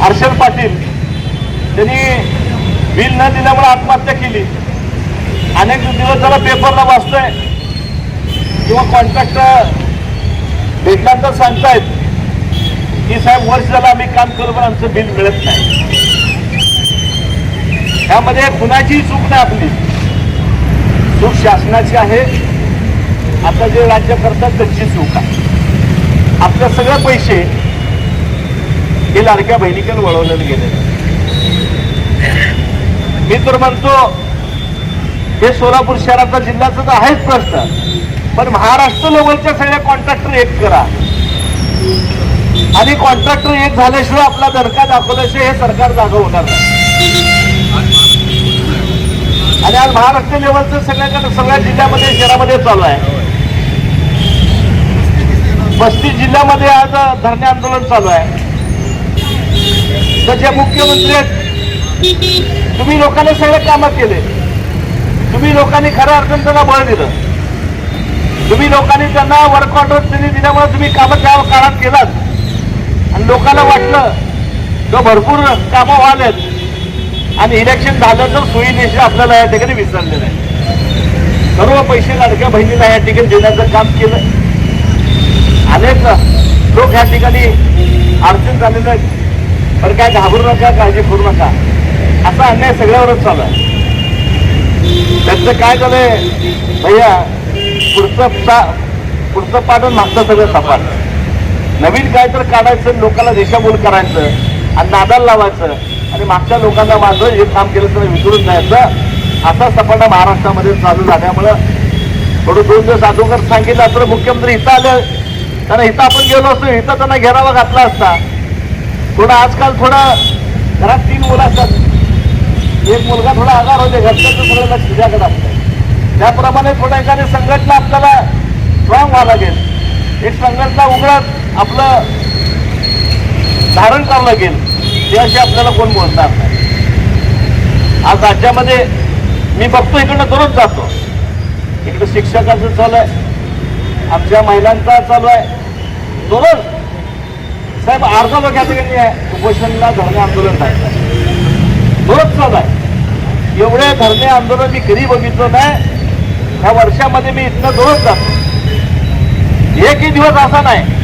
हर्षल पाटील त्यांनी बिल न दिल्यामुळे आत्महत्या केली. अनेक दिवस झाला पेपरला वाचतोय. किंवा कॉन्ट्रॅक्ट भेटल्यानंतर सांगतायत की साहेब वर्ष झालं आम्ही काम करू पण आमचं बिल मिळत नाही. त्यामध्ये कुणाची चूक नाही आपली. चूक शासनाची आहे. आता जे राज्य करतात त्यांची चूक आहे. आपले सगळे पैसे हे लाडक्या बहिणीकडे वळवले गेले. मी तर म्हणतो हे सोलापूर शहराचा जिल्ह्याचा तर आहेच प्रश्न. पण महाराष्ट्र लेवलच्या सगळ्या कॉन्ट्रॅक्टर एक करा. आणि कॉन्ट्रॅक्टर एक झाल्याशिवाय आपला दणका दाखवल्याशिवाय हे सरकार जागा होणार नाही. आणि आज महाराष्ट्र लेवलचं सगळ्याकडे सगळ्या जिल्ह्यामध्ये शहरामध्ये चालू आहे. बस्ती जिल्ह्यामध्ये आज धरणे आंदोलन चालू आहे. तर जे मुख्यमंत्री आहेत तुम्ही लोकांनी सगळे कामं केले. तुम्ही लोकांनी खऱ्या अर्थानं त्यांना बळ दिलं. तुम्ही लोकांनी त्यांना वर्क ऑर्डर त्यांनी दिल्यामुळे तुम्ही कामं त्या काळात केलात. आणि लोकांना वाटलं तर भरपूर कामं व्हालेत आणि इलेक्शन झालं तर सोयीनिशी आपल्याला या ठिकाणी विसरलेलं आहे. सर्व पैसे लाडक्या बहिणीला या ठिकाणी देण्याचं काम केलं. अनेक लोक या ठिकाणी अडचण झालेलं आहेत. पण काय घाबरू नका काळजी करू नका. असा अन्याय सगळ्यावरच चालू आहे. त्यांचं काय झालंय भैया पुढचं पुढचं पाठ मागचं सगळं सपाट नवीन काय तर काढायचं लोकांना दिशाभूल करायचं आणि नादाला लावायचं. आणि मागच्या लोकांना माझं हे काम केलं तर विसरून जायचं असा सपाटा महाराष्ट्रामध्ये चालू झाल्यामुळं थोडं दोन दिवस अगोदर सांगितलं तर मुख्यमंत्री इथं आलं कारण इथं आपण गेलो असतो इथं त्यांना घेरावा घातला असता. थोडं आजकाल थोडं घरात तीन मुलं असतात. एक मुलगा थोडा आगार होते घरच्याचं थोडं लक्ष द्याकडे आपलं त्याप्रमाणे थोडं एखादी संघटना आपल्याला स्ट्रॉंग व्हावं लागेल. एक संघटना उघडत आपलं धारण करावं लागेल. त्याशी आपल्याला कोण बोलणार नाही. आज राज्यामध्ये मी बघतो इकडनं दररोज जातो. इकडं शिक्षकाचं चालू आहे. आमच्या महिलांचा चालू आहे. दररोज. साहेब अर्धा लोकांचं या नाही? आहे उपोषणला धरणे आंदोलन आहे दररोज चालू आहे. एवढे धरणे आंदोलन मी कधी बघितलं नाही. ह्या वर्षामध्ये मी इथनं दररोज जातो. एकही दिवस असा नाही.